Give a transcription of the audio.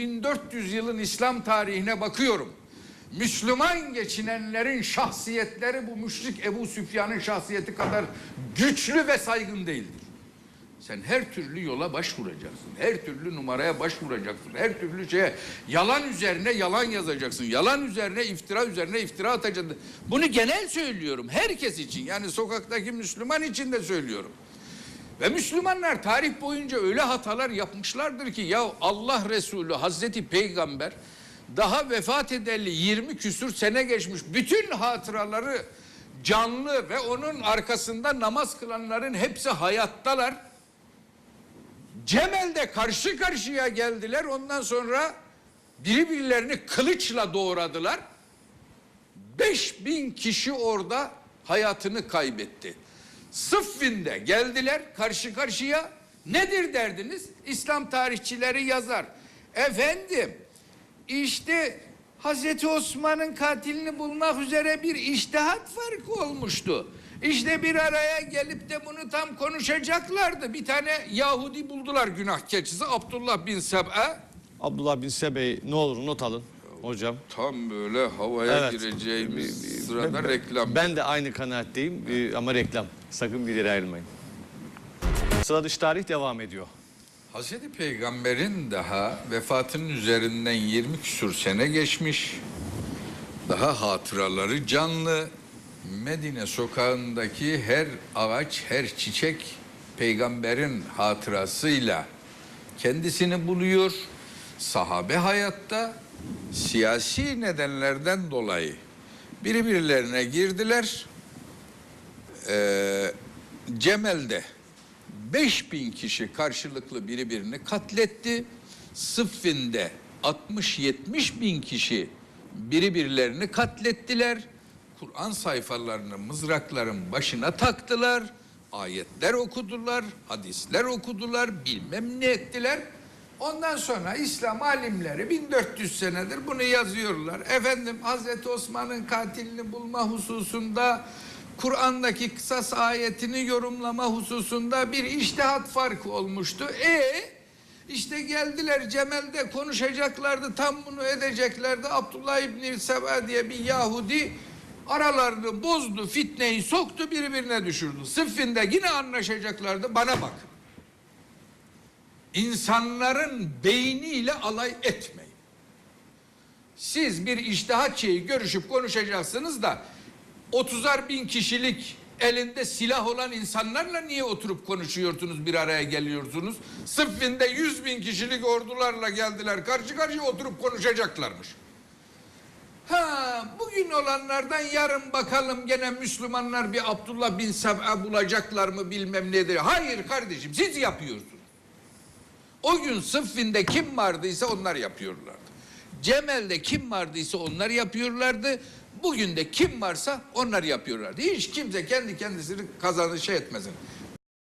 1400 yılın İslam tarihine bakıyorum. Müslüman geçinenlerin şahsiyetleri bu müşrik Ebu Süfyan'ın şahsiyeti kadar güçlü ve saygın değildir. Sen her türlü yola başvuracaksın. Her türlü numaraya başvuracaksın. Her türlü şeye yalan üzerine yalan yazacaksın. Yalan üzerine iftira üzerine iftira atacaksın. Bunu genel söylüyorum. Herkes için. Yani sokaktaki Müslüman için de söylüyorum. Ve Müslümanlar tarih boyunca öyle hatalar yapmışlardır ki ya Allah Resulü Hazreti Peygamber daha vefat edeli 20 küsür sene geçmiş. Bütün hatıraları canlı ve onun arkasında namaz kılanların hepsi hayattalar. Cemel'de karşı karşıya geldiler. Ondan sonra birbirlerini kılıçla doğradılar. 5000 kişi orada hayatını kaybetti. Sıffin'de geldiler karşı karşıya. Nedir derdiniz? İslam tarihçileri yazar. Efendim işte Hazreti Osman'ın katilini bulmak üzere bir iştihat farkı olmuştu. İşte bir araya gelip de bunu tam konuşacaklardı. Bir tane Yahudi buldular günah keçisi Abdullah bin Seb'a. Abdullah bin Sebey ne olur not alın hocam. Tam böyle havaya Evet. gireceğimiz sırada reklam. Ben de aynı kanaatteyim Ee, ama reklam. Sakın bir yere ayrılmayın. Sıra dışı tarih devam ediyor. Hazreti Peygamber'in daha vefatının üzerinden 20 küsur sene geçmiş. Daha hatıraları canlı. Medine sokağındaki her ağaç, her çiçek peygamberin hatırasıyla kendisini buluyor. Sahabe hayatta siyasi nedenlerden dolayı birbirlerine girdiler. Ee, Cemel'de 5000 kişi karşılıklı birbirini katletti. Sıffin'de 60-70 bin kişi birbirlerini katlettiler. Kur'an sayfalarını mızrakların başına taktılar. Ayetler okudular, hadisler okudular, bilmem ne ettiler. Ondan sonra İslam alimleri 1400 senedir bunu yazıyorlar. Efendim Hazreti Osman'ın katilini bulma hususunda Kur'an'daki kısas ayetini yorumlama hususunda bir iştihat farkı olmuştu. E işte geldiler Cemel'de konuşacaklardı, tam bunu edeceklerdi. Abdullah İbni Seba diye bir Yahudi aralarını bozdu, fitneyi soktu, birbirine düşürdü. Sıffinde yine anlaşacaklardı. Bana bak. İnsanların beyniyle alay etmeyin. Siz bir iştihat şeyi görüşüp konuşacaksınız da 30'ar bin kişilik elinde silah olan insanlarla niye oturup konuşuyorsunuz bir araya geliyorsunuz? Sıffinde 100 bin kişilik ordularla geldiler karşı karşıya oturup konuşacaklarmış. Ha bugün olanlardan yarın bakalım gene Müslümanlar bir Abdullah bin Seb'a bulacaklar mı bilmem nedir. Hayır kardeşim siz yapıyorsunuz. O gün Sıffin'de kim vardıysa onlar yapıyorlardı. Cemel'de kim vardıysa onlar yapıyorlardı. Bugün de kim varsa onlar yapıyorlardı. Hiç kimse kendi kendisini kazanı şey etmesin.